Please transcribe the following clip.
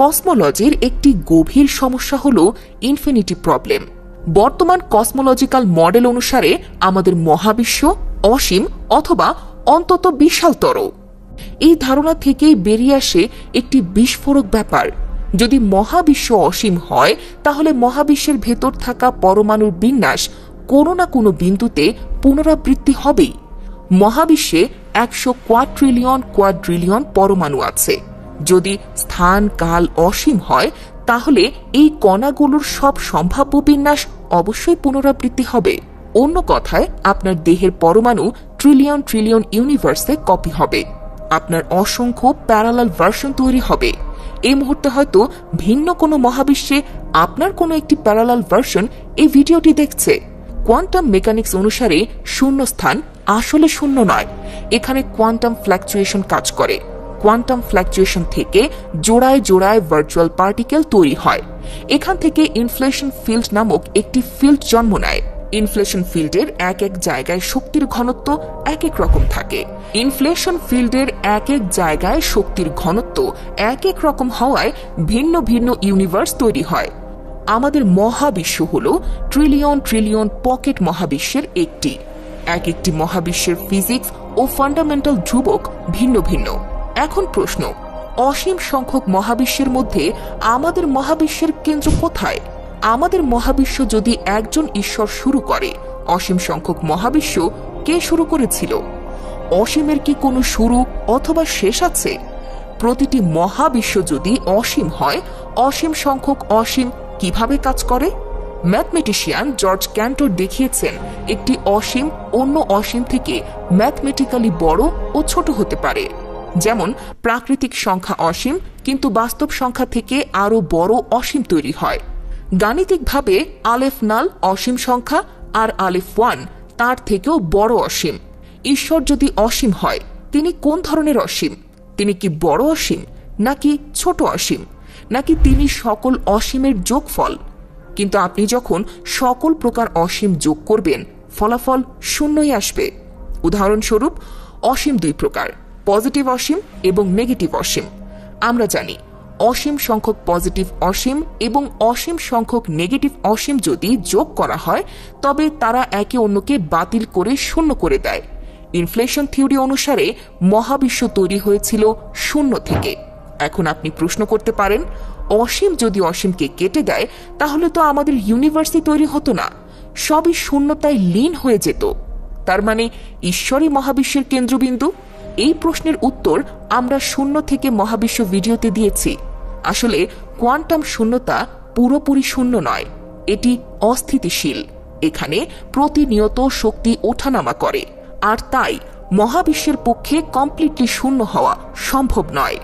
কসমোলজির একটি গভীর সমস্যা হল ইনফিনিটি প্রবলেম বর্তমান কসমোলজিক্যাল মডেল অনুসারে আমাদের মহাবিশ্ব, অসীম অথবা অন্তত বিশালতর। এই ধারণা থেকেই বেরিয়ে আসে একটি বিস্ফোরক ব্যাপার। যদি মহাবিশ্ব অসীম হয়, তাহলে মহাবিশ্বের ভেতর থাকা পরমাণুর বিন্যাস কোনো না কোনো বিন্দুতে পুনরাবৃত্তি হবেই। মহাবিশ্বে একশো কোয়াট্রিলিয়ন কোয়াড্রিলিয়ন পরমাণু আছে। যদি স্থান, কাল অসীম হয়, তাহলে এই কণাগুলোর সব সম্ভাব্য বিন্যাস অবশ্যই পুনরাবৃত্তি হবে। অন্য কথায়, আপনার দেহের পরমাণু ট্রিলিয়ন ট্রিলিয়ন ইউনিভার্সে কপি হবে। আপনার অসংখ্য প্যারালাল ভার্সন তৈরি হবে। এই মুহূর্তে হয়তো ভিন্ন কোনো মহাবিশ্বে আপনার কোনো একটি প্যারালাল ভার্সন এই ভিডিওটি দেখছে। কোয়ান্টাম মেকানিক্স অনুসারে শূন্যস্থান আসলে শূন্য নয়। এখানে কোয়ান্টাম ফ্ল্যাকচুয়েশন কাজ করে। কোয়ান্টাম ফ্ল্যাকচুয়েশন থেকে জোড়ায় জোড়ায় ভার্চুয়াল পার্টিকেল তৈরি হয়। এখান থেকে ইনফ্লেশন ফিল্ড নামক একটি ফিল্ড জন্ম নেয়। ইনফ্লেশন ফিল্ডের এক এক জায়গায় শক্তির ঘনত্ব এক এক রকম থাকে। ইনফ্লেশন ফিল্ডের এক এক জায়গায় শক্তির ঘনত্ব এক এক রকম হওয়ায় ভিন্ন ভিন্ন ইউনিভার্স তৈরি হয়। আমাদের মহাবিশ্ব হল ট্রিলিয়ন ট্রিলিয়ন পকেট মহাবিশ্বের একটি। এক একটি মহাবিশ্বের ফিজিক্স ও ফান্ডামেন্টাল ধ্রুবক ভিন্ন ভিন্ন। এখন প্রশ্ন, অসীম সংখ্যক মহাবিশ্বের মধ্যে আমাদের মহাবিশ্বের কেন্দ্র কোথায়? আমাদের মহাবিশ্ব যদি একজন ঈশ্বর শুরু করে, অসীম সংখ্যক মহাবিশ্ব কে শুরু করেছিল? অসীমের কি কোনো শুরু অথবা শেষ আছে? প্রতিটি মহাবিশ্ব যদি অসীম হয়, অসীম সংখ্যক অসীম কীভাবে কাজ করে? ম্যাথমেটিশিয়ান জর্জ ক্যান্টর দেখিয়েছেন, একটি অসীম অন্য অসীম থেকে ম্যাথমেটিক্যালি বড় ও ছোট হতে পারে। যেমন প্রাকৃতিক সংখ্যা অসীম, কিন্তু বাস্তব সংখ্যা থেকে আরও বড় অসীম তৈরি হয়। গাণিতিকভাবে আলেফ নাল অসীম সংখ্যা আর আলেফ ওয়ান তার থেকেও বড় অসীম। ঈশ্বর যদি অসীম হয়, তিনি কোন ধরনের অসীম? তিনি কি বড় অসীম, নাকি ছোট অসীম, নাকি তিনি সকল অসীমের যোগফল? কিন্তু আপনি যখন সকল প্রকার অসীম যোগ করবেন, ফলাফল শূন্যই আসবে। উদাহরণস্বরূপ, অসীম দুই প্রকার। পজিটিভ অসীম এবং নেগেটিভ অসীম। আমরা জানি, অসীম সংখ্যক পজিটিভ অসীম এবং অসীম সংখ্যক নেগেটিভ অসীম যদি যোগ করা হয়, তবে তারা একে অন্যকে বাতিল করে শূন্য করে দেয়। ইনফ্লেশন থিওরি অনুসারে মহাবিশ্ব তৈরি হয়েছিল শূন্য থেকে। এখন আপনি প্রশ্ন করতে পারেন, অসীম যদি অসীমকে কেটে দেয়, তাহলে তো আমাদের ইউনিভার্সই তৈরি হতো না। সবই শূন্যতায় লীন হয়ে যেত। তার মানে ঈশ্বরই মহাবিশ্বের কেন্দ্রবিন্দু। এই প্রশ্নের উত্তর আমরা শূন্য থেকে মহাবিশ্ব ভিডিওতে দিয়েছি। আসলে কোয়ান্টাম শূন্যতা পুরোপুরি শূন্য নয়, এটি অস্থিতিশীল। এখানে প্রতিনিয়ত শক্তি ওঠানামা করে, আর তাই মহাবিশ্বের পক্ষে কমপ্লিটলি শূন্য হওয়া সম্ভব নয়।